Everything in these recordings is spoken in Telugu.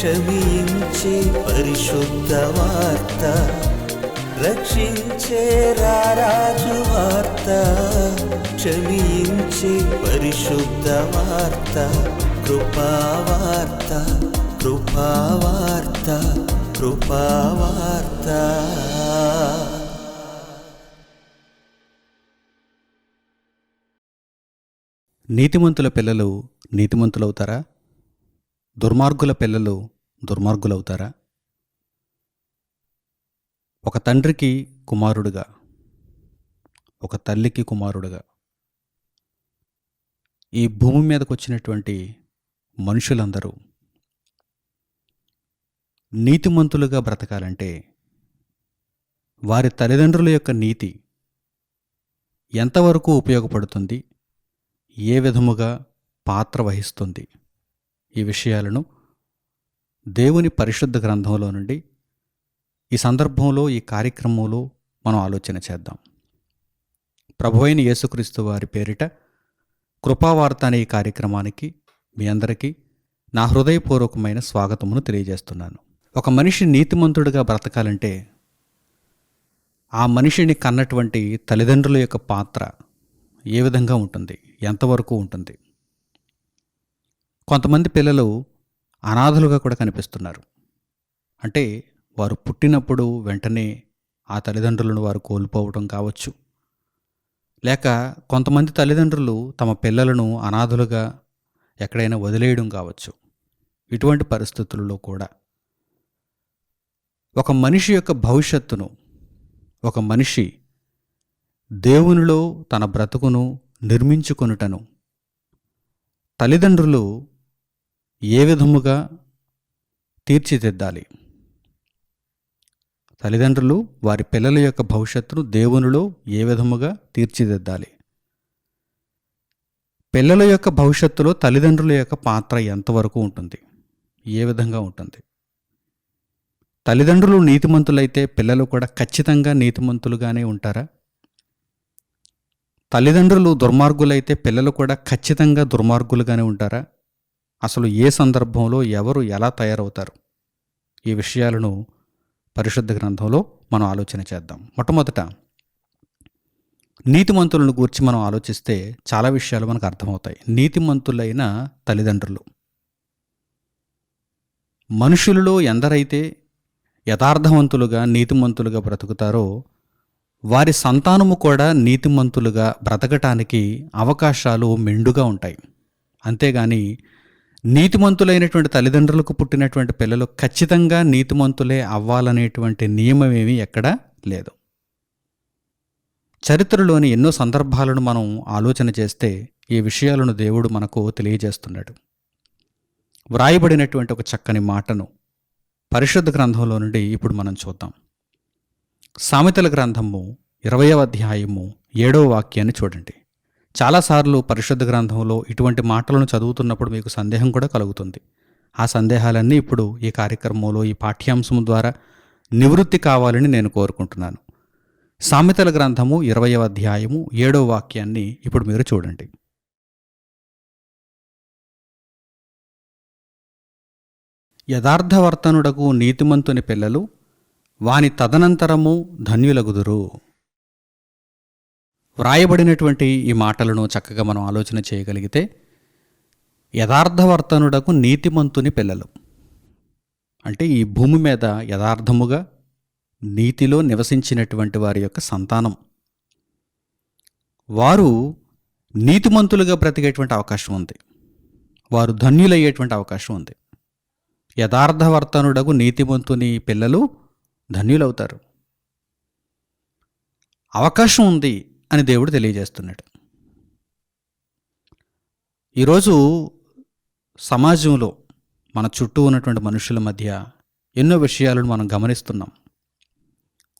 క్షమించే పరిశుద్ధ వార్త రక్షించే రారాజు వార్త క్షమించే పరిశుద్ధ వార్త కృపావార్త కృపావార్త కృపావార్త నీతిమంతుల పిల్లలు నీతిమంతులవుతారా? దుర్మార్గుల పిల్లలు దుర్మార్గులవుతారా? ఒక తండ్రికి కుమారుడుగా ఒక తల్లికి కుమారుడుగా ఈ భూమి మీదకు వచ్చినటువంటి మనుషులందరూ నీతిమంతులుగా బ్రతకాలంటే వారి తల్లిదండ్రుల యొక్క నీతి ఎంతవరకు ఉపయోగపడుతుంది? ఏ విధముగా పాత్ర వహిస్తుంది? ఈ విషయాలను దేవుని పరిశుద్ధ గ్రంథంలో నుండి ఈ సందర్భంలో ఈ కార్యక్రమంలో మనం ఆలోచన చేద్దాం. ప్రభువైన యేసుక్రీస్తు వారి పేరిట కృపావార్త అనే ఈ కార్యక్రమానికి మీ అందరికీ నా హృదయపూర్వకమైన స్వాగతమును తెలియజేస్తున్నాను. ఒక మనిషి నీతిమంతుడిగా బ్రతకాలంటే ఆ మనిషిని కన్నటువంటి తల్లిదండ్రుల యొక్క పాత్ర ఏ విధంగా ఉంటుంది? ఎంతవరకు ఉంటుంది? కొంతమంది పిల్లలు అనాథలుగా కూడా కనిపిస్తున్నారు. అంటే వారు పుట్టినప్పుడు వెంటనే ఆ తల్లిదండ్రులను వారు కోల్పోవడం కావచ్చు. లేక కొంతమంది తల్లిదండ్రులు తమ పిల్లలను అనాథులుగా ఎక్కడైనా వదిలేయడం కావచ్చు. ఇటువంటి పరిస్థితులలో కూడా ఒక మనిషి యొక్క భవిష్యత్తును ఒక మనిషి దేవునిలో తన బ్రతుకును నిర్మించుకొనుటను తల్లిదండ్రులు ఏ విధముగా తీర్చిదిద్దాలి? తల్లిదండ్రులు వారి పిల్లల యొక్క భవిష్యత్తును దేవునిలో ఏ విధముగా తీర్చిదిద్దాలి? పిల్లల యొక్క భవిష్యత్తులో తల్లిదండ్రుల యొక్క పాత్ర ఎంతవరకు ఉంటుంది? ఏ విధంగా ఉంటుంది? తల్లిదండ్రులు నీతిమంతులైతే పిల్లలు కూడా ఖచ్చితంగా నీతిమంతులుగానే ఉంటారా? తల్లిదండ్రులు దుర్మార్గులైతే పిల్లలు కూడా ఖచ్చితంగా దుర్మార్గులుగానే ఉంటారా? అసలు ఏ సందర్భంలో ఎవరు ఎలా తయారవుతారు? ఈ విషయాలను పరిశుద్ధ గ్రంథంలో మనం ఆలోచన చేద్దాం. మొట్టమొదట నీతిమంతులను గూర్చి మనం ఆలోచిస్తే చాలా విషయాలు మనకు అర్థమవుతాయి. నీతిమంతులైన తల్లిదండ్రులు. మనుషులలో ఎందరైతే యథార్థవంతులుగా నీతిమంతులుగా బ్రతుకుతారో వారి సంతానము కూడా నీతిమంతులుగా బ్రతకటానికి అవకాశాలు మెండుగా ఉంటాయి. అంతేగాని నీతిమంతులైనటువంటి తల్లిదండ్రులకు పుట్టినటువంటి పిల్లలు ఖచ్చితంగా నీతిమంతులే అవ్వాలనేటువంటి నియమం ఏమీ ఎక్కడా లేదు. చరిత్రలోని ఎన్నో సందర్భాలను మనం ఆలోచన చేస్తే ఈ విషయాలను దేవుడు మనకు తెలియజేస్తున్నాడు. వ్రాయబడినటువంటి ఒక చక్కని మాటను పరిశుద్ధ గ్రంథంలో నుండి ఇప్పుడు మనం చూద్దాం. సామెతల గ్రంథము ఇరవయవ అధ్యాయము ఏడవ వాక్యాన్ని చూడండి. చాలాసార్లు పరిశుద్ధ గ్రంథంలో ఇటువంటి మాటలను చదువుతున్నప్పుడు మీకు సందేహం కూడా కలుగుతుంది. ఆ సందేహాలన్నీ ఇప్పుడు ఈ కార్యక్రమంలో ఈ పాఠ్యాంశం ద్వారా నివృత్తి కావాలని నేను కోరుకుంటున్నాను. సామెతల గ్రంథము ఇరవయవ అధ్యాయము ఏడవ వాక్యాన్ని ఇప్పుడు మీరు చూడండి. యథార్థవర్తనుడకు నీతిమంతుని పిల్లలు వాని తదనంతరము ధన్యులగుదురు. వ్రాయబడినటువంటి ఈ మాటలను చక్కగా మనం ఆలోచన చేయగలిగితే యథార్థవర్తనుడకు నీతిమంతుని పిల్లలు. అంటే ఈ భూమి మీద యథార్థముగా నీతిలో నివసించినటువంటి వారి యొక్క సంతానం. వారు నీతిమంతులుగా బ్రతికేటువంటి అవకాశం ఉంది. వారు ధన్యులయ్యేటువంటి అవకాశం ఉంది. యథార్థవర్తనుడకు నీతిమంతుని పిల్లలు ధన్యులవుతారు. అవకాశం ఉంది. అని దేవుడు తెలియజేస్తున్నాడు. ఈరోజు సమాజంలో మన చుట్టూ ఉన్నటువంటి మనుషుల మధ్య ఎన్నో విషయాలను మనం గమనిస్తున్నాం.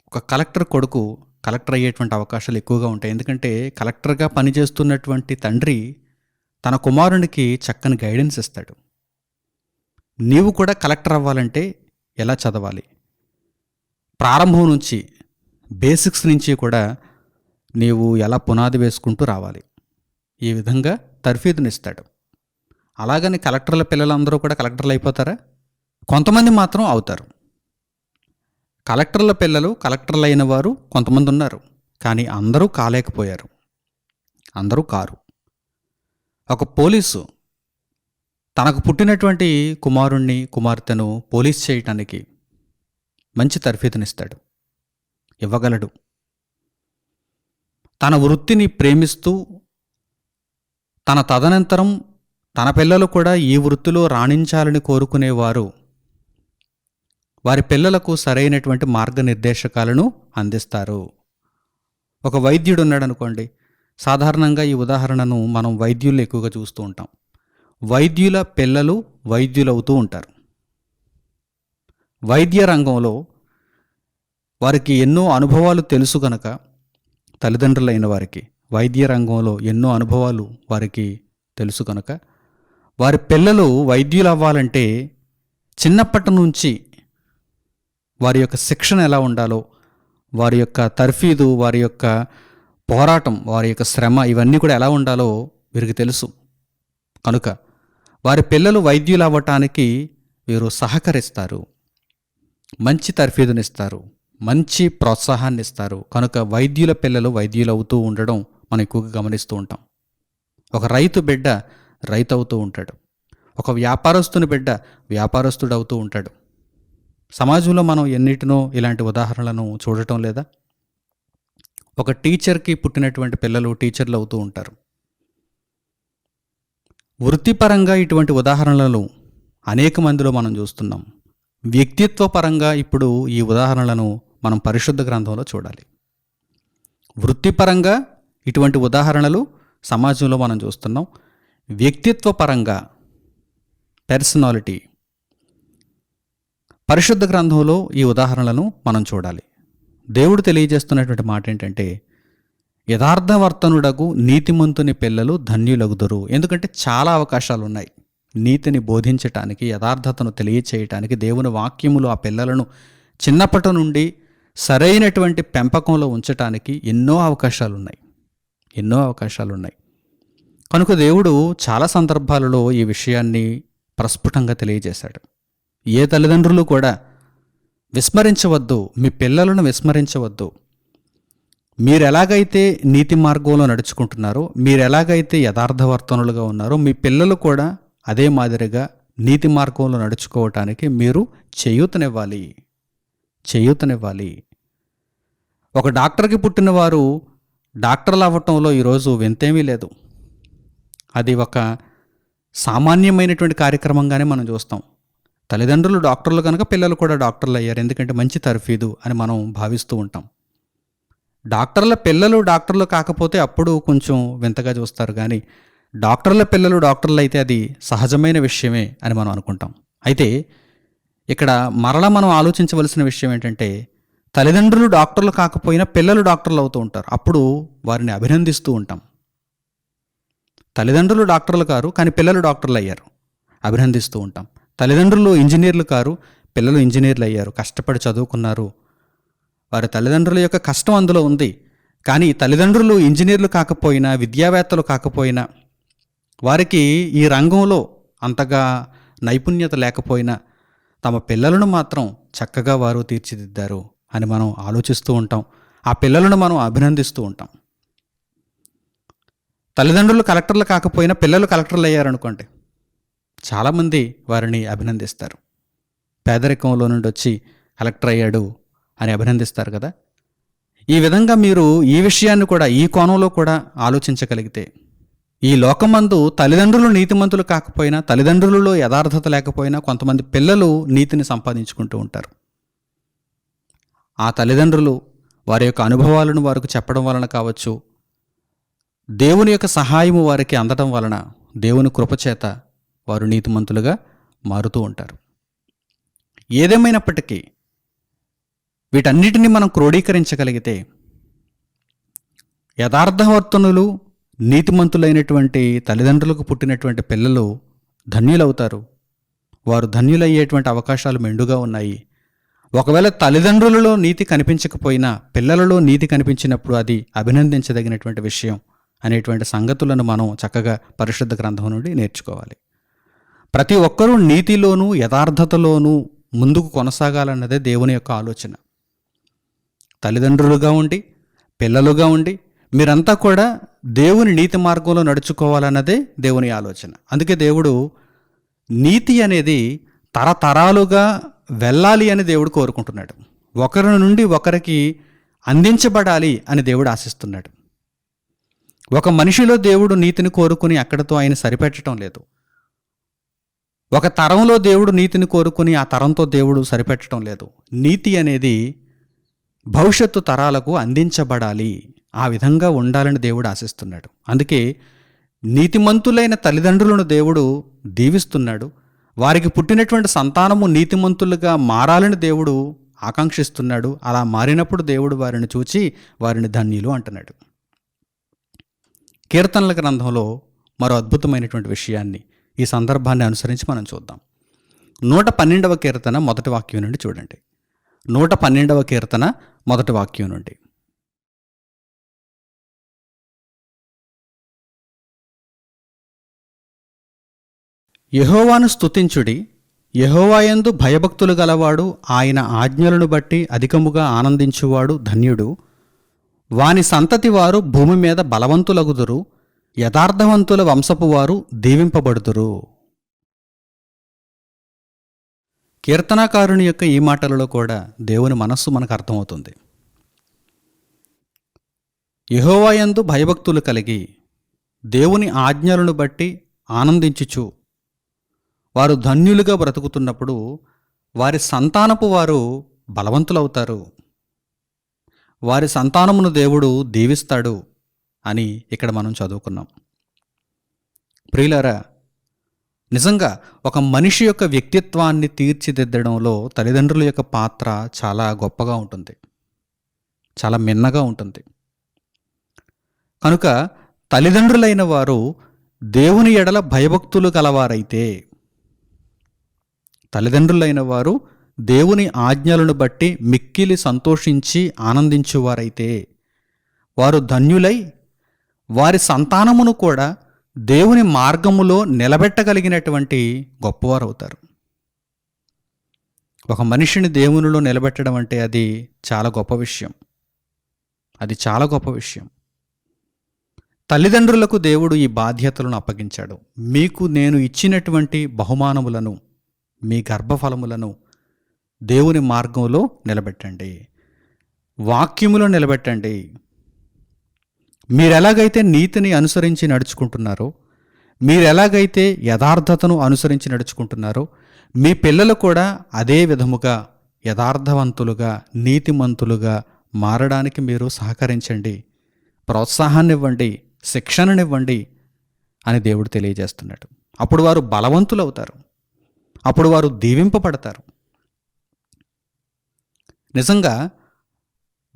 ఒక కలెక్టర్ కొడుకు కలెక్టర్ అయ్యేటువంటి అవకాశాలు ఎక్కువగా ఉంటాయి. ఎందుకంటే కలెక్టర్గా పనిచేస్తున్నటువంటి తండ్రి తన కుమారునికి చక్కని గైడెన్స్ ఇస్తాడు. నీవు కూడా కలెక్టర్ అవ్వాలంటే ఎలా చదవాలి? ప్రారంభం నుంచి బేసిక్స్ నుంచి కూడా నీవు ఎలా పునాది వేసుకుంటూ రావాలి. ఈ విధంగా తర్ఫీదునిస్తాడు అలాగని కలెక్టర్ల పిల్లలందరూ కూడా కలెక్టర్లు అయిపోతారా? కొంతమంది మాత్రం అవుతారు. కలెక్టర్ల పిల్లలు కలెక్టర్లు అయిన వారు కొంతమంది ఉన్నారు. కానీ అందరూ కాలేకపోయారు. అందరూ కారు. ఒక పోలీసు తనకు పుట్టినటువంటి కుమారుణ్ణి కుమార్తెను పోలీస్ చేయటానికి మంచి తర్ఫీదునిస్తాడు. ఇవ్వగలడు. తన వృత్తిని ప్రేమిస్తూ తన తదనంతరం తన పిల్లలు కూడా ఈ వృత్తిలో రాణించాలని కోరుకునేవారు. వారి పిల్లలకు సరైనటువంటి మార్గనిర్దేశకాలను అందిస్తారు. ఒక వైద్యుడు ఉన్నాడు అనుకోండి. సాధారణంగా ఈ ఉదాహరణను మనం వైద్యుల్ని ఎక్కువగా చూస్తూ ఉంటాం. వైద్యుల పిల్లలు వైద్యులవుతూ ఉంటారు. వైద్య రంగంలో వారికి ఎన్నో అనుభవాలు తెలుసు కనుక తల్లిదండ్రులైన వారికి వైద్య రంగంలో ఎన్నో అనుభవాలు వారికి తెలుసు కనుక వారి పిల్లలు వైద్యులు అవ్వాలంటే చిన్నప్పటి నుంచి వారి యొక్క శిక్షణ ఎలా ఉండాలో వారి యొక్క తర్ఫీదు వారి యొక్క పోరాటం వారి యొక్క శ్రమ ఇవన్నీ కూడా ఎలా ఉండాలో వీరికి తెలుసు. కనుక వారి పిల్లలు వైద్యులు అవ్వటానికి వీరు సహకరిస్తారు మంచి తర్ఫీదునిస్తారు. మంచి ప్రోత్సాహాన్ని ఇస్తారు కనుక వైద్యుల పిల్లలు వైద్యులు అవుతూ ఉండడం మనం ఎక్కువగా గమనిస్తూ ఉంటాం. ఒక రైతు బిడ్డ రైతు అవుతూ ఉంటాడు. ఒక వ్యాపారస్తుని బిడ్డ వ్యాపారస్తుడు అవుతూ ఉంటాడు. సమాజంలో మనం ఎన్నిటినో ఇలాంటి ఉదాహరణలను చూడటం లేదా? ఒక టీచర్కి పుట్టినటువంటి పిల్లలు టీచర్లు అవుతూ ఉంటారు. వృత్తిపరంగా ఇటువంటి ఉదాహరణలను అనేక మందిలో మనం చూస్తున్నాం. వ్యక్తిత్వ పరంగా ఇప్పుడు ఈ ఉదాహరణలను మనం పరిశుద్ధ గ్రంథంలో చూడాలి. వృత్తిపరంగా ఇటువంటి ఉదాహరణలు సమాజంలో మనం చూస్తున్నాం. వ్యక్తిత్వ పరంగా పర్సనాలిటీ పరిశుద్ధ గ్రంథంలో ఈ ఉదాహరణలను మనం చూడాలి. దేవుడు తెలియజేస్తున్నటువంటి మాట ఏంటంటే యథార్థవర్తనుడకు నీతిమంతుని పిల్లలు ధన్యులగుదురు. ఎందుకంటే చాలా అవకాశాలు ఉన్నాయి నీతిని బోధించటానికి యథార్థతను తెలియచేయటానికి దేవుని వాక్యములు ఆ పిల్లలను చిన్నప్పటి నుండి సరైనటువంటి పెంపకంలో ఉంచటానికి ఎన్నో అవకాశాలు ఉన్నాయి ఎన్నో అవకాశాలు ఉన్నాయి కనుక దేవుడు చాలా సందర్భాలలో ఈ విషయాన్ని ప్రస్ఫుటంగా తెలియజేశాడు. ఏ తల్లిదండ్రులు కూడా విస్మరించవద్దు మీ పిల్లలను విస్మరించవద్దు. మీరు ఎలాగైతే నీతి మార్గంలో నడుచుకుంటున్నారో మీరు ఎలాగైతే యథార్థవర్తనులుగా ఉన్నారో మీ పిల్లలు కూడా అదే మాదిరిగా నీతి మార్గంలో నడుచుకోవటానికి మీరు చేయూతనివ్వాలి. చేయూతనివ్వాలి. ఒక డాక్టర్కి పుట్టినవారు డాక్టర్లు అవ్వటంలో ఈరోజు వింతేమీ లేదు. అది ఒక సామాన్యమైనటువంటి కార్యక్రమంగానే మనం చూస్తాం. తల్లిదండ్రులు డాక్టర్లు కనుక పిల్లలు కూడా డాక్టర్లు అయ్యారు ఎందుకంటే మంచి తర్ఫీదు అని మనం భావిస్తూ ఉంటాం. డాక్టర్ల పిల్లలు డాక్టర్లు కాకపోతే అప్పుడు కొంచెం వింతగా చూస్తారు. కానీ డాక్టర్ల పిల్లలు డాక్టర్లు అయితే అది సహజమైన విషయమే అని మనం అనుకుంటాం. అయితే ఇక్కడ మరలా మనం ఆలోచించవలసిన విషయం ఏంటంటే తల్లిదండ్రులు డాక్టర్లు కాకపోయినా పిల్లలు డాక్టర్లు అవుతూ ఉంటారు. అప్పుడు వారిని అభినందిస్తూ ఉంటాం. తల్లిదండ్రులు డాక్టర్లు కారు కానీ పిల్లలు డాక్టర్లు అయ్యారు. అభినందిస్తూ ఉంటాం. తల్లిదండ్రులు ఇంజనీర్లు కారు పిల్లలు ఇంజనీర్లు అయ్యారు. కష్టపడి చదువుకున్నారు. వారి తల్లిదండ్రుల యొక్క కష్టం అందులో ఉంది. కానీ తల్లిదండ్రులు ఇంజనీర్లు కాకపోయినా విద్యావేత్తలు కాకపోయినా వారికి ఈ రంగంలో అంతగా నైపుణ్యత లేకపోయినా తమ పిల్లలను మాత్రం చక్కగా వారు తీర్చిదిద్దారు. అని మనం ఆలోచిస్తూ ఉంటాం. ఆ పిల్లలను మనం అభినందిస్తూ ఉంటాం. తల్లిదండ్రులు కలెక్టర్లు కాకపోయినా పిల్లలు కలెక్టర్లు అయ్యారనుకోండి చాలామంది వారిని అభినందిస్తారు. పేదరికంలో నుండి వచ్చి కలెక్టర్ అయ్యాడు అని అభినందిస్తారు కదా. ఈ విధంగా మీరు ఈ విషయాన్ని కూడా ఈ కోణంలో కూడా ఆలోచించగలిగితే ఈ లోకమందు తల్లిదండ్రులు నీతిమంతులు కాకపోయినా తల్లిదండ్రులలో యథార్థత లేకపోయినా కొంతమంది పిల్లలు నీతిని సంపాదించుకుంటూ ఉంటారు. ఆ తల్లిదండ్రులు వారి యొక్క అనుభవాలను వారికి చెప్పడం వలన కావచ్చు దేవుని యొక్క సహాయము వారికి అందడం వలన దేవుని కృపచేత వారు నీతిమంతులుగా మారుతూ ఉంటారు. ఏదేమైనప్పటికీ వీటన్నిటిని మనం క్రోడీకరించగలిగితే యథార్థవర్తనులు నీతిమంతులైనటువంటి తల్లిదండ్రులకు పుట్టినటువంటి పిల్లలు ధన్యులవుతారు. వారు ధన్యులయ్యేటువంటి అవకాశాలు మెండుగా ఉన్నాయి. ఒకవేళ తల్లిదండ్రులలో నీతి కనిపించకపోయినా పిల్లలలో నీతి కనిపించినప్పుడు అది అభినందించదగినటువంటి విషయం అనేటువంటి సంగతులను మనం చక్కగా పరిశుద్ధ గ్రంథం నుండి నేర్చుకోవాలి. ప్రతి ఒక్కరూ నీతిలోనూ యథార్థతలోనూ ముందుకు కొనసాగాలన్నదే దేవుని యొక్క ఆలోచన. తల్లిదండ్రులుగా ఉండి పిల్లలుగా ఉండి మీరంతా కూడా దేవుని నీతి మార్గంలో నడుచుకోవాలన్నదే దేవుని ఆలోచన. అందుకే దేవుడు నీతి అనేది తరతరాలుగా వెళ్ళాలి అని దేవుడు కోరుకుంటున్నాడు. ఒకరి నుండి ఒకరికి అందించబడాలి అని దేవుడు ఆశిస్తున్నాడు. ఒక మనిషిలో దేవుడు నీతిని కోరుకుని అక్కడితో ఆయన సరిపెట్టడం లేదు. ఒక తరంలో దేవుడు నీతిని కోరుకుని ఆ తరంతో దేవుడు సరిపెట్టడం లేదు. నీతి అనేది భవిష్యత్తు తరాలకు అందించబడాలి. ఆ విధంగా ఉండాలని దేవుడు ఆశిస్తున్నాడు. అందుకే నీతిమంతులైన తల్లిదండ్రులను దేవుడు దీవిస్తున్నాడు. వారికి పుట్టినటువంటి సంతానము నీతిమంతులుగా మారాలని దేవుడు ఆకాంక్షిస్తున్నాడు. అలా మారినప్పుడు దేవుడు వారిని చూచి వారిని ధన్యులు అంటున్నాడు. కీర్తనల గ్రంథంలో మరో అద్భుతమైనటువంటి విషయాన్ని ఈ సందర్భాన్ని అనుసరించి మనం చూద్దాం. నూట పన్నెండవ కీర్తన మొదటి వాక్యం నుండి చూడండి. నూట పన్నెండవ కీర్తన మొదటి వాక్యం నుండి. యహోవాను స్తుతించుడి యహోవాయందు భయభక్తులు గలవాడు ఆయన ఆజ్ఞలను బట్టి అధికముగా ఆనందించువాడు ధన్యుడు. వాని సంతతి వారు భూమి మీద బలవంతులగుదురు యథార్థవంతుల వంశపు వారు దీవింపబడుదురు. కీర్తనాకారుని యొక్క ఈ మాటలలో కూడా దేవుని మనస్సు మనకు అర్థమవుతుంది. యహోవాయందు భయభక్తులు కలిగి దేవుని ఆజ్ఞలను బట్టి ఆనందించుచు వారు ధన్యులుగా బ్రతుకుతున్నప్పుడు వారి సంతానపు వారు బలవంతులవుతారు. వారి సంతానమును దేవుడు దీవిస్తాడు అని ఇక్కడ మనం చదువుకున్నాం. ప్రియులారా నిజంగా ఒక మనిషి యొక్క వ్యక్తిత్వాన్ని తీర్చిదిద్దడంలో తల్లిదండ్రుల యొక్క పాత్ర చాలా గొప్పగా ఉంటుంది. చాలా మిన్నగా ఉంటుంది. కనుక తల్లిదండ్రులైన వారు దేవుని ఎడల భయభక్తులు గలవారైతే తల్లిదండ్రులైన వారు దేవుని ఆజ్ఞలను బట్టి మిక్కిలి సంతోషించి ఆనందించువారైతే. వారు ధన్యులై వారి సంతానమును కూడా దేవుని మార్గములో నిలబెట్టగలిగినటువంటి గొప్పవారు అవుతారు ఒక మనిషిని దేవునిలో నిలబెట్టడం అంటే అది చాలా గొప్ప విషయం. అది చాలా గొప్ప విషయం. తల్లిదండ్రులకు దేవుడు ఈ బాధ్యతలను అప్పగించాడు. మీకు నేను ఇచ్చినటువంటి బహుమానములను మీ గర్భఫలములను దేవుని మార్గంలో నిలబెట్టండి. వాక్యములో నిలబెట్టండి. మీరు ఎలాగైతే నీతిని అనుసరించి నడుచుకుంటున్నారో మీరు ఎలాగైతే యథార్థతను అనుసరించి నడుచుకుంటున్నారో మీ పిల్లలు కూడా అదే విధముగా యథార్థవంతులుగా నీతిమంతులుగా మారడానికి మీరు సహకరించండి. ప్రోత్సాహాన్ని ఇవ్వండి శిక్షణనివ్వండి అని దేవుడు తెలియజేస్తున్నాడు. అప్పుడు వారు బలవంతులు అవుతారు అప్పుడు వారు దీవింపబడతారు. నిజంగా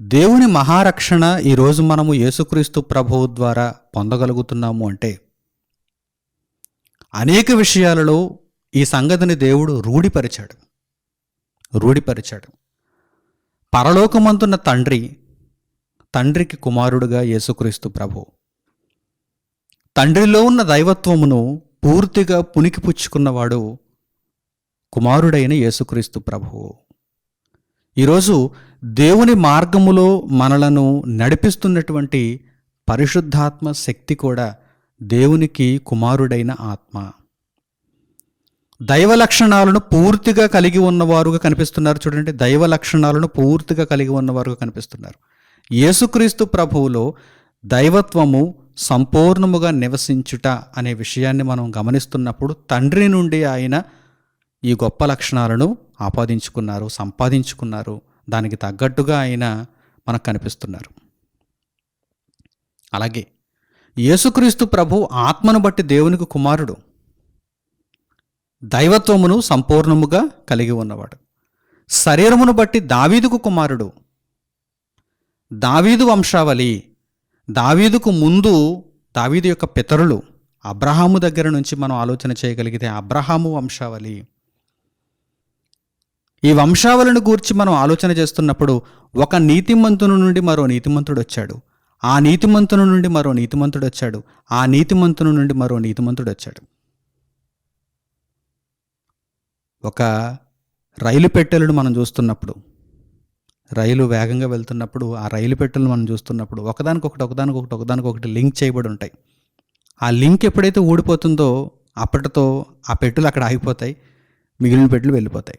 దేవుని మహారక్షణ ఈరోజు మనము యేసుక్రీస్తు ప్రభువు ద్వారా పొందగలుగుతున్నాము అంటే అనేక విషయాలలో ఈ సంగతిని దేవుడు రూఢిపరిచాడు. రూఢిపరిచాడు. పరలోకమంతున్న తండ్రి తండ్రికి కుమారుడుగా యేసుక్రీస్తు ప్రభు. తండ్రిలో ఉన్న దైవత్వమును పూర్తిగా పుణికిపుచ్చుకున్నవాడు కుమారుడైన యేసుక్రీస్తు ప్రభువు. ఈరోజు దేవుని మార్గములో మనలను నడిపిస్తున్నటువంటి పరిశుద్ధాత్మ శక్తి కూడా దేవునికి కుమారుడైన ఆత్మ. దైవ లక్షణాలను పూర్తిగా కలిగి ఉన్నవారుగా కనిపిస్తున్నారు చూడండి. దైవ లక్షణాలను పూర్తిగా కలిగి ఉన్నవారుగా కనిపిస్తున్నారు. యేసుక్రీస్తు ప్రభువులో దైవత్వము సంపూర్ణముగా నివసించుట అనే విషయాన్ని మనం గమనిస్తున్నప్పుడు తండ్రి నుండి ఆయన ఈ గొప్ప లక్షణాలను ఆపాదించుకున్నారు సంపాదించుకున్నారు. దానికి తగ్గట్టుగా ఆయన మనకు కనిపిస్తున్నారు. అలాగే యేసుక్రీస్తు ప్రభు ఆత్మను బట్టి దేవునికి కుమారుడు. దైవత్వమును సంపూర్ణముగా కలిగి ఉన్నవాడు. శరీరమును బట్టి దావీదుకు కుమారుడు. దావీదు వంశావళి దావీదుకు ముందు దావీదు యొక్క పితరులు. అబ్రహాము దగ్గర నుంచి మనం ఆలోచన చేయగలిగితే అబ్రహాము వంశావళి. ఈ వంశావళిని గూర్చి మనం ఆలోచన చేస్తున్నప్పుడు ఒక నీతిమంతుని నుండి మరో నీతిమంతుడు వచ్చాడు. ఆ నీతిమంతుని నుండి మరో నీతిమంతుడు వచ్చాడు. ఆ నీతిమంతుని నుండి మరో నీతిమంతుడు వచ్చాడు. ఒక రైలు పెట్టెలను మనం చూస్తున్నప్పుడు రైలు వేగంగా వెళ్తున్నప్పుడు ఆ రైలు పెట్టెలను మనం చూస్తున్నప్పుడు ఒకదానికొకటి ఒకదానికొకటి ఒకదానికొకటి లింక్ చేయబడి ఉంటాయి. ఆ లింక్ ఎప్పుడైతే ఊడిపోతుందో అప్పటితో ఆ పెట్టులు అక్కడ ఆగిపోతాయి మిగిలిన పెట్టులు వెళ్ళిపోతాయి.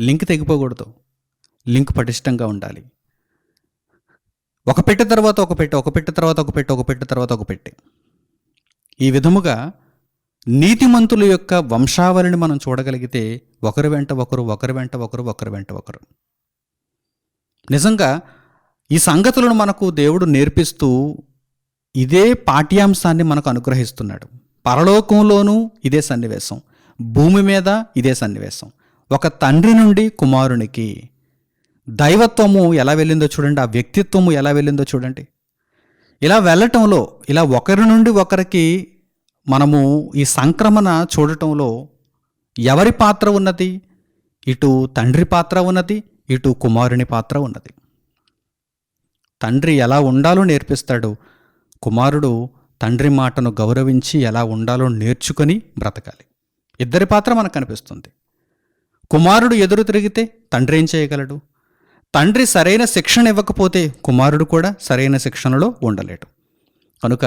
లింక్ తెగిపోకూడదు. లింక్ పటిష్టంగా ఉండాలి. ఒక పెట్టె తర్వాత ఒక పెట్టె ఒక పెట్టె తర్వాత ఒక పెట్టె ఒక పెట్టె తర్వాత ఒక పెట్టె. ఈ విధముగా నీతిమంతుల యొక్క వంశావళిని మనం చూడగలిగితే ఒకరి వెంట ఒకరు ఒకరి వెంట ఒకరు ఒకరి వెంట ఒకరు. నిజంగా ఈ సంగతులను మనకు దేవుడు నేర్పిస్తూ ఇదే పాఠ్యాంశాన్ని మనకు అనుగ్రహిస్తున్నాడు. పరలోకంలోనూ ఇదే సన్నివేశం. భూమి మీద ఇదే సన్నివేశం. ఒక తండ్రి నుండి కుమారునికి దైవత్వము ఎలా వెళ్ళిందో చూడండి ఆ వ్యక్తిత్వము ఎలా వెళ్ళిందో చూడండి. ఇలా వెళ్ళటంలో ఇలా ఒకరి నుండి ఒకరికి మనము ఈ సంక్రమణ చూడటంలో ఎవరి పాత్ర ఉన్నది? ఇటు తండ్రి పాత్ర ఉన్నది ఇటు కుమారుని పాత్ర ఉన్నది. తండ్రి ఎలా ఉండాలో నేర్పిస్తాడు. కుమారుడు తండ్రి మాటను గౌరవించి ఎలా ఉండాలో నేర్చుకొని బ్రతకాలి. ఇద్దరి పాత్ర మనకు కనిపిస్తుంది. కుమారుడు ఎదురు తిరిగితే తండ్రి ఏం చేయగలడు? తండ్రి సరైన శిక్షణ ఇవ్వకపోతే కుమారుడు కూడా సరైన శిక్షణలో ఉండలేడు. కనుక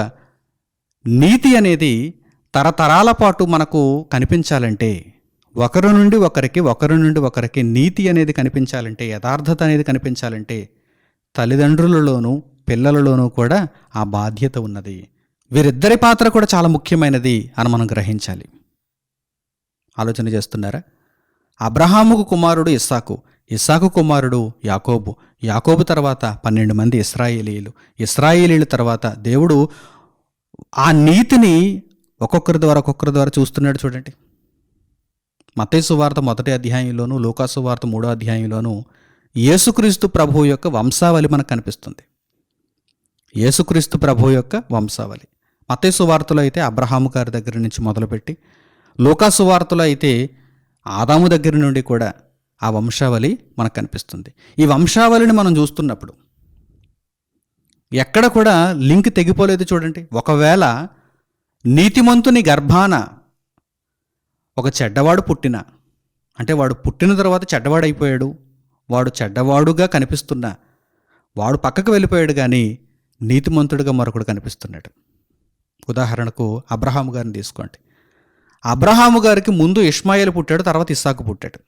నీతి అనేది తరతరాల పాటు మనకు కనిపించాలంటే ఒకరి నుండి ఒకరికి ఒకరి నుండి ఒకరికి నీతి అనేది కనిపించాలంటే యథార్థత అనేది కనిపించాలంటే తల్లిదండ్రులలోనూ పిల్లలలోనూ కూడా ఆ బాధ్యత ఉన్నది. వీరిద్దరి పాత్ర కూడా చాలా ముఖ్యమైనది అని మనం గ్రహించాలి. ఆలోచన చేస్తున్నారా? అబ్రహాముకు కుమారుడు ఇస్సాకు ఇస్సాకు కుమారుడు యాకోబు. యాకోబు తర్వాత పన్నెండు మంది ఇస్రాయేలీలు. ఇస్రాయేలీల తర్వాత దేవుడు ఆ నీతిని ఒక్కొక్కరి ద్వారా ఒక్కొక్కరి ద్వారా చూస్తున్నాడు చూడండి. మతేసు వార్త మొదటి అధ్యాయంలోనూ లోకాసు వార్త మూడో అధ్యాయంలోనూ యేసుక్రీస్తు ప్రభు యొక్క వంశావళి మనకు కనిపిస్తుంది. యేసుక్రీస్తు ప్రభు యొక్క వంశావళి. మతేసు వార్తలో అయితే అబ్రహాము గారి దగ్గర నుంచి మొదలుపెట్టి లోకాసు వార్తలో అయితే ఆదాము దగ్గర నుండి కూడా ఆ వంశావళి మనకు కనిపిస్తుంది. ఈ వంశావళిని మనం చూస్తున్నప్పుడు ఎక్కడ కూడా లింక్ తెగిపోలేదు చూడండి. ఒకవేళ నీతిమంతుని గర్భాన ఒక చెడ్డవాడు పుట్టిన అంటే వాడు పుట్టిన తర్వాత చెడ్డవాడైపోయాడు వాడు చెడ్డవాడుగా కనిపిస్తున్నా వాడు పక్కకు వెళ్ళిపోయాడు కానీ నీతిమంతుడిగా మరొకడు కనిపిస్తున్నాడు. ఉదాహరణకు అబ్రహాము గారిని తీసుకోండి. అబ్రహాము గారికి ముందు ఇష్మాయిల్ పుట్టాడు తర్వాత ఇస్సాకు పుట్టాడు.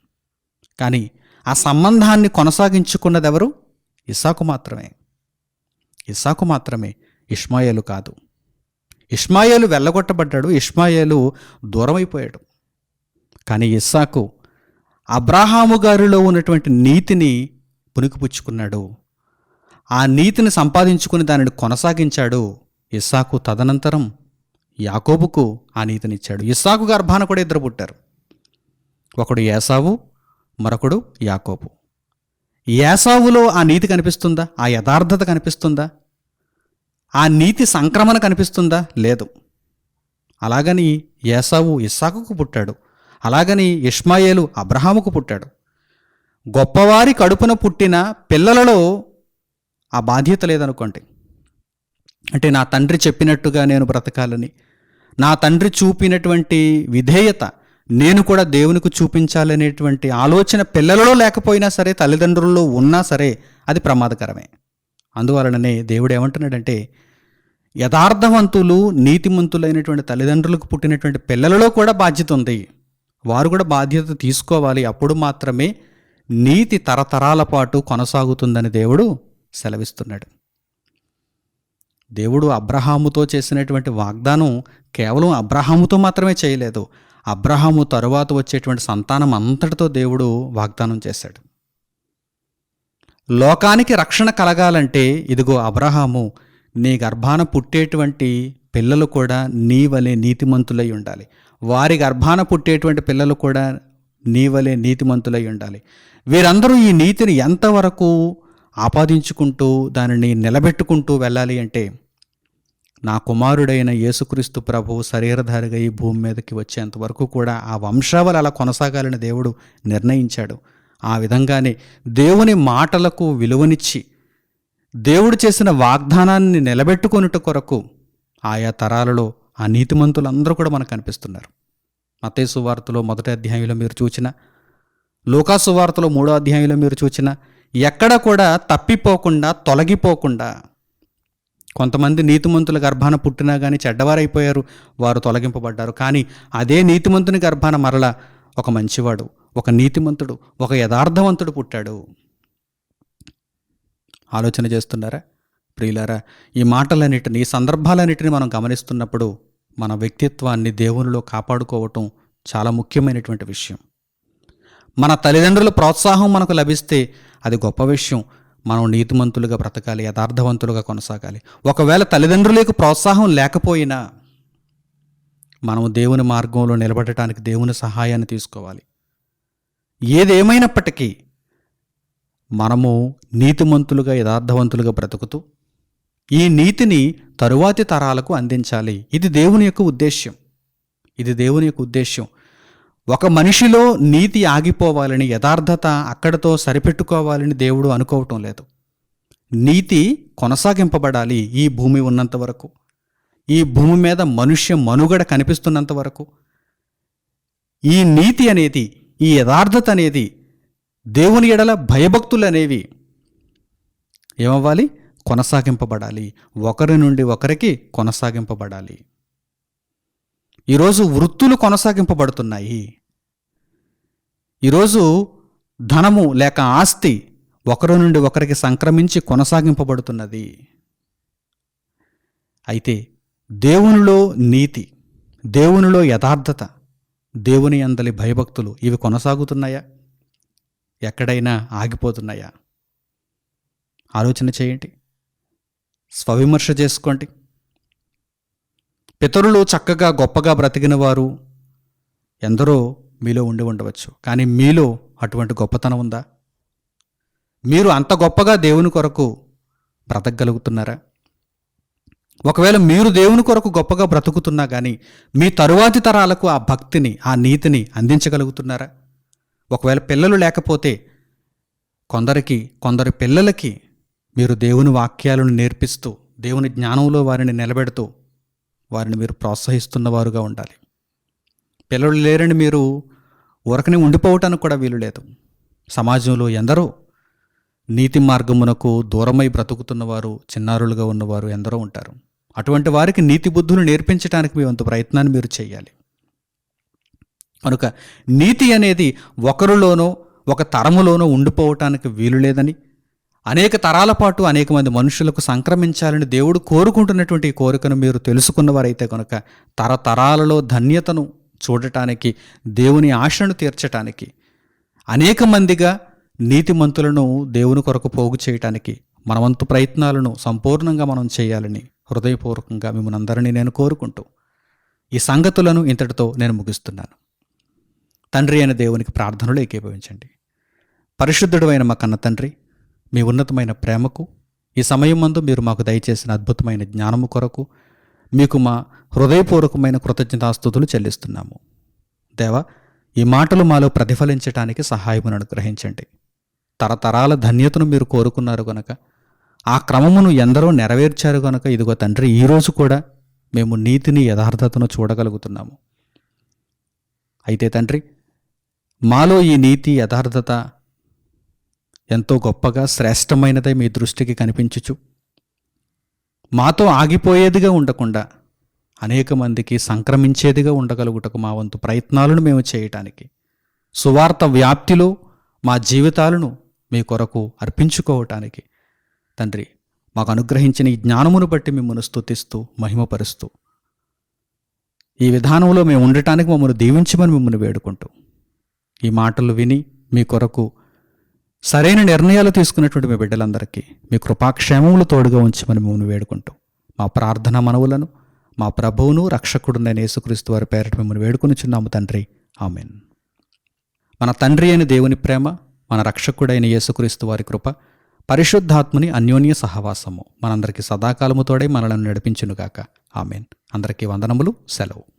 కానీ ఆ సంబంధాన్ని కొనసాగించుకున్నది ఎవరు ఇస్సాకు మాత్రమే. ఇస్సాకు మాత్రమే ఇష్మాయేలు కాదు. ఇష్మాయేలు వెళ్ళగొట్టబడ్డాడు ఇష్మాయేలు దూరమైపోయాడు. కానీ ఇస్సాకు అబ్రహాము గారిలో ఉన్నటువంటి నీతిని పుణికిపుచ్చుకున్నాడు. ఆ నీతిని సంపాదించుకుని దానిని కొనసాగించాడు ఇస్సాకు తదనంతరం. యాకోబుకు ఆ నీతినిచ్చాడు. ఇస్సాకు గర్భాన కూడా ఇద్దరు పుట్టారు. ఒకడు ఏసావు మరొకడు యాకోబు. ఏసావులో ఆ నీతి కనిపిస్తుందా? ఆ యథార్థత కనిపిస్తుందా? ఆ నీతి సంక్రమణ కనిపిస్తుందా? లేదు. అలాగని ఏసావు ఇస్సాకుకు పుట్టాడు. అలాగని ఇష్మాయేలు అబ్రహాముకు పుట్టాడు. గొప్పవారి కడుపున పుట్టిన పిల్లలలో ఆ బాధ్యత లేదనుకోండి. అంటే నా తండ్రి చెప్పినట్టుగా నేను బ్రతకాలని నా తండ్రి చూపినటువంటి విధేయత నేను కూడా దేవునికి చూపించాలనేటువంటి ఆలోచన పిల్లలలో లేకపోయినా సరే తల్లిదండ్రుల్లో ఉన్నా సరే అది ప్రమాదకరమే. అందువలననే దేవుడు ఏమంటున్నాడంటే యథార్థవంతులు నీతిమంతులైనటువంటి తల్లిదండ్రులకు పుట్టినటువంటి పిల్లలలో కూడా బాధ్యత ఉంది. వారు కూడా బాధ్యత తీసుకోవాలి. అప్పుడు మాత్రమే నీతి తరతరాల పాటు కొనసాగుతుందని దేవుడు సెలవిస్తున్నాడు. దేవుడు అబ్రహాముతో చేసినటువంటి వాగ్దానం కేవలం అబ్రహాముతో మాత్రమే చేయలేదు. అబ్రహాము తరువాత వచ్చేటువంటి సంతానం అంతటితో దేవుడు వాగ్దానం చేశాడు. లోకానికి రక్షణ కలగాలంటే ఇదిగో అబ్రహాము నీ గర్భాన పుట్టేటువంటి పిల్లలు కూడా నీ వలె నీతిమంతులై ఉండాలి. వారి గర్భాన పుట్టేటువంటి పిల్లలు కూడా నీ వలె నీతిమంతులై ఉండాలి. వీరందరూ ఈ నీతిని ఎంతవరకు ఆపాదించుకుంటూ దానిని నిలబెట్టుకుంటూ వెళ్ళాలి అంటే నా కుమారుడైన యేసుక్రీస్తు ప్రభువు శరీరధారిగా ఈ భూమి మీదకి వచ్చేంత వరకు కూడా ఆ వంశావళి అలా కొనసాగాలని దేవుడు నిర్ణయించాడు. ఆ విధంగానే దేవుని మాటలకు విలువనిచ్చి దేవుడు చేసిన వాగ్దానాన్ని నిలబెట్టుకొనుట కొరకు ఆయా తరాలలో ఆ నీతిమంతులందరూ కూడా మనకు కనిపిస్తున్నారు. మతేసు వార్తలో మొదటి అధ్యాయంలో మీరు చూచిన లోకాసు వార్తలో మూడో అధ్యాయంలో మీరు చూచిన ఎక్కడ కూడా తప్పిపోకుండా తొలగిపోకుండా కొంతమంది నీతిమంతుల గర్భాన పుట్టినా కానీ చెడ్డవారైపోయారు వారు తొలగింపబడ్డారు. కానీ అదే నీతిమంతుని గర్భాన మరల ఒక మంచివాడు ఒక నీతిమంతుడు ఒక యథార్థవంతుడు పుట్టాడు. ఆలోచన చేస్తున్నారా? ప్రియులారా ఈ మాటలన్నిటిని ఈ సందర్భాలన్నిటిని మనం గమనిస్తున్నప్పుడు మన వ్యక్తిత్వాన్ని దేవునిలో కాపాడుకోవటం చాలా ముఖ్యమైనటువంటి విషయం. మన తల్లిదండ్రుల ప్రోత్సాహం మనకు లభిస్తే అది గొప్ప విషయం. మనం నీతిమంతులుగా బ్రతకాలి యథార్థవంతులుగా కొనసాగాలి. ఒకవేళ తల్లిదండ్రులకు ప్రోత్సాహం లేకపోయినా మనం దేవుని మార్గంలో నిలబడటానికి దేవుని సహాయాన్ని తీసుకోవాలి. ఏదేమైనప్పటికీ మనము నీతిమంతులుగా యథార్థవంతులుగా బ్రతుకుతూ ఈ నీతిని తరువాతి తరాలకు అందించాలి. ఇది దేవుని యొక్క ఉద్దేశ్యం. ఇది దేవుని యొక్క ఉద్దేశ్యం. ఒక మనిషిలో నీతి ఆగిపోవాలని యథార్థత అక్కడతో సరిపెట్టుకోవాలని దేవుడు అనుకోవటం లేదు. నీతి కొనసాగింపబడాలి ఈ భూమి ఉన్నంత వరకు. ఈ భూమి మీద మనుష్య మనుగడ కనిపిస్తున్నంత వరకు. ఈ నీతి అనేది ఈ యథార్థత అనేది దేవుని ఎడల భయభక్తులు అనేవి ఏమవ్వాలి? కొనసాగింపబడాలి. ఒకరి నుండి ఒకరికి కొనసాగింపబడాలి. ఈరోజు వృత్తులు కొనసాగింపబడుతున్నాయి. ఈరోజు ధనము లేక ఆస్తి ఒకరి నుండి ఒకరికి సంక్రమించి కొనసాగింపబడుతున్నది. అయితే దేవునిలో నీతి దేవునిలో యథార్థత దేవుని అందలి భయభక్తులు ఇవి కొనసాగుతున్నాయా? ఎక్కడైనా ఆగిపోతున్నాయా? ఆలోచన చేయండి. స్వవిమర్శ చేసుకోండి. పితరులు చక్కగా గొప్పగా బ్రతికిన వారు ఎందరో మీలో ఉండి ఉండవచ్చు. కానీ మీలో అటువంటి గొప్పతనం ఉందా? మీరు అంత గొప్పగా దేవుని కొరకు బ్రతకగలుగుతున్నారా? ఒకవేళ మీరు దేవుని కొరకు గొప్పగా బ్రతుకుతున్నా కానీ మీ తరువాతి తరాలకు ఆ భక్తిని ఆ నీతిని అందించగలుగుతున్నారా? ఒకవేళ పిల్లలు లేకపోతే కొందరికి కొందరు పిల్లలకి మీరు దేవుని వాక్యాలను నేర్పిస్తూ దేవుని జ్ఞానంలో వారిని నిలబెడుతూ వారిని మీరు ప్రోత్సహిస్తున్నవారుగా ఉండాలి. పిల్లలు లేరని మీరు ఉరకని ఉండిపోవటానికి కూడా వీలు లేదు. సమాజంలో ఎందరో నీతి మార్గమునకు దూరమై బ్రతుకుతున్నవారు చిన్నారులుగా ఉన్నవారు ఎందరో ఉంటారు. అటువంటి వారికి నీతి బుద్ధులు నేర్పించడానికి మీ వంతు ప్రయత్నాన్ని మీరు చేయాలి. కనుక నీతి అనేది ఒకరిలోనో ఒక తరములోనో ఉండిపోవటానికి వీలు లేదని అనేక తరాల పాటు అనేక మంది మనుషులకు సంక్రమించాలని దేవుడు కోరుకుంటున్నటువంటి కోరికను మీరు తెలుసుకున్నవారైతే కనుక తరతరాలలో ధన్యతను చూడటానికి దేవుని ఆశను తీర్చటానికి అనేక మందిగా నీతిమంతులను దేవుని కొరకు పోగు చేయటానికి మనవంతు ప్రయత్నాలను సంపూర్ణంగా మనం చేయాలని హృదయపూర్వకంగా మిమ్మల్ని అందరినీ నేను కోరుకుంటూ ఈ సంగతులను ఇంతటితో నేను ముగిస్తున్నాను. తండ్రి అయిన దేవునికి ప్రార్థనలు ఏకీభవించండి. పరిశుద్ధుడు అయిన మా కన్న తండ్రి మీ ఉన్నతమైన ప్రేమకు ఈ సమయం మందు మీరు మాకు దయచేసిన అద్భుతమైన జ్ఞానము కొరకు మీకు మా హృదయపూర్వకమైన కృతజ్ఞతాస్థుతులు చెల్లిస్తున్నాము. దేవా ఈ మాటలు మాలో ప్రతిఫలించటానికి సహాయమును అనుగ్రహించండి. తరతరాల ధన్యతను మీరు కోరుకున్నారు గనక ఆ క్రమమును ఎందరో నెరవేర్చారు గనక ఇదిగో తండ్రి ఈరోజు కూడా మేము నీతిని యథార్థతను చూడగలుగుతున్నాము. అయితే తండ్రి మాలో ఈ నీతి యథార్థత ఎంతో గొప్పగా శ్రేష్టమైనదై మీ దృష్టికి కనిపించుచు మాతో ఆగిపోయేదిగా ఉండకుండా అనేక మందికి సంక్రమించేదిగా ఉండగలుగుటకు మా వంతు ప్రయత్నాలను మేము చేయటానికి సువార్త వ్యాప్తిలో మా జీవితాలను మీ కొరకు అర్పించుకోవటానికి తండ్రి మాకు అనుగ్రహించిన ఈ జ్ఞానమును బట్టి మిమ్మల్ని స్థుతిస్తూ మహిమపరుస్తూ ఈ విధానంలో మేము ఉండటానికి మమ్మల్ని దీవించమని మిమ్మల్ని వేడుకుంటూ ఈ మాటలు విని మీ కొరకు సరైన నిర్ణయాలు తీసుకున్నటువంటి మీ బిడ్డలందరికీ మీ కృపాక్షేమములు తోడుగా ఉంచమని మిమ్మల్ని వేడుకుంటూ మా ప్రార్థన మనవులను మా ప్రభువును రక్షకుడునైన యేసుక్రీస్తు వారి పేరట మిమ్మల్ని వేడుకొనిచున్నాము తండ్రి. ఆమెన్. మన తండ్రి అయిన దేవుని ప్రేమ మన రక్షకుడైన యేసుక్రీస్తు వారి కృప పరిశుద్ధాత్ముని అన్యోన్య సహవాసము మనందరికీ సదాకాలము తోడే మనలను నడిపించునుగాక. ఆమెన్. అందరికీ వందనములు సెలవు.